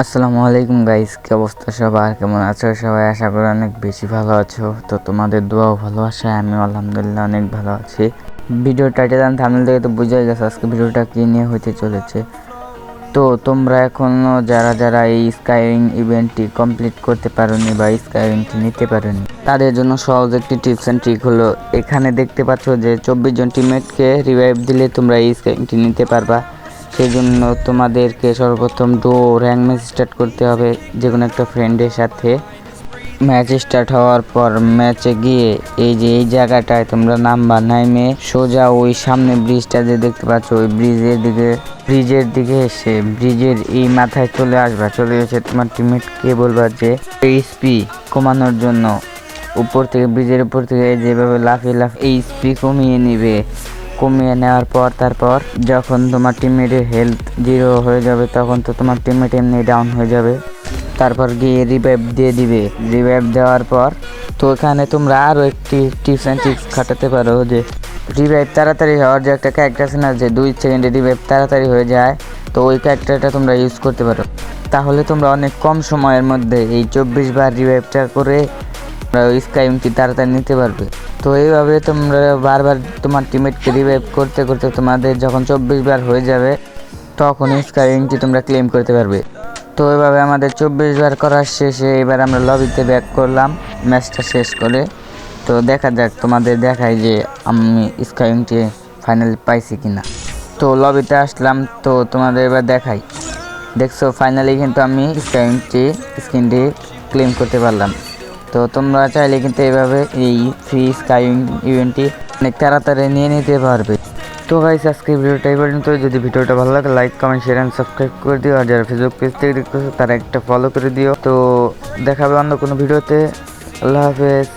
আসসালামু আলাইকুম গাইস, কি অবস্থা সবার? কেমন আছো সবাই? আশা করি অনেক বেশি ভালো আছো। তো তোমাদের দোয়াও ভালোবাসায় আমি আলহামদুলিল্লাহ অনেক ভালো আছি। ভিডিও টাইটেল আর থামনেল থেকে তো বুঝাই গেছে আজকে ভিডিওটা কী নিয়ে হইতে চলেছে। তো তোমরা এখনও যারা যারা এই স্কাইরিং ইভেন্টটি কমপ্লিট করতে পারোনি বা স্কাইরিংটি নিতে পারোনি, তাদের জন্য সহজ একটি টিপস অ্যান্ড ট্রিক হলো, এখানে দেখতে পাচ্ছ যে চব্বিশ জন টিমমেটকে রিভাইভ দিলে তোমরা এই স্কাইরিংটি নিতে পারবা। সেই জন্য তোমাদেরকে সর্বপ্রথম ডো র্যাঙ্ক ম্যাচ স্টার্ট করতে হবে, যে কোনো একটা ফ্রেন্ডের সাথে। ম্যাচ স্টার্ট হওয়ার পর ম্যাচে গিয়ে এই যে এই জায়গাটায় তোমরা নাম্বার নাইমে সোজা ওই সামনে ব্রিজটা যে দেখতে পাচ্ছ, ওই ব্রিজের দিকে ব্রিজের দিকে এসে ব্রিজের এই মাথায় চলে আসবা। চলে এসে তোমার টিমমেটকে বলবা যে এইচপি কমানোর জন্য উপর থেকে ব্রিজের উপর থেকে যেভাবে লাফিয়ে লাফ এই স্পি কমিয়ে নিবে। কমিয়ে নেওয়ার পর, তারপর যখন তোমার টিমমেটের হেলথ জিরো হয়ে যাবে, তখন তো তোমার টিমমেট এমনি ডাউন হয়ে যাবে। তারপর গিয়ে রিভাইভ দিয়ে দিবে। রিভাইভ দেওয়ার পর তো এখানে তোমরা আরও একটি টিপস অ্যান্ড টিপস খাটাতে পারো যে রিভাইভ তাড়াতাড়ি হওয়ার যে একটা ক্যারেক্টার আছে না, যে দুই সেকেন্ডে রিভাইভ তাড়াতাড়ি হয়ে যায়, তো ওই ক্যারেক্টারটা তোমরা ইউজ করতে পারো। তাহলে তোমরা অনেক কম সময়ের মধ্যে এই চব্বিশ বার রিভাইভটা করে ওই স্কাইমটি তাড়াতাড়ি নিতে পারবে। তো এইভাবে তোমরা বারবার তোমার টিমমেটকে রিভাইভ করতে করতে তোমাদের যখন চব্বিশ বার হয়ে যাবে তখন স্কাইমটি তোমরা ক্লেম করতে পারবে। তো এভাবে আমাদের চব্বিশ বার করার শেষে এবার আমরা লবিতে ব্যাক করলাম ম্যাচটা শেষ করে। তো দেখা যাক, তোমাদের দেখাই যে আমি স্কাইংটি ফাইনাল পাইছি কিনা। তো লবিতে আসলাম, তো তোমাদের এবার দেখাই। দেখছ ফাইনালি কিন্তু আমি স্কাইংটি স্ক্রিনটি ক্লেম করতে পারলাম। তো তোমরা চাইলে কিন্তু এভাবে এই ফ্রি স্কাইং ইভেন্টটি অনেক তাড়াতাড়ি নিয়ে নিতে পারবে। তো গাইস আজকে ভিডিওটা এই পর্যন্ত। যদি ভিডিওটা ভালো লাগে like comment share and subscribe করে দিও। আর যারা ফেসবুক পেজ থেকে দেখতেছো, তারা একটা ফলো করে দিও। তো দেখাবে অন্য কোনো ভিডিওতে। আল্লাহ হাফেজ।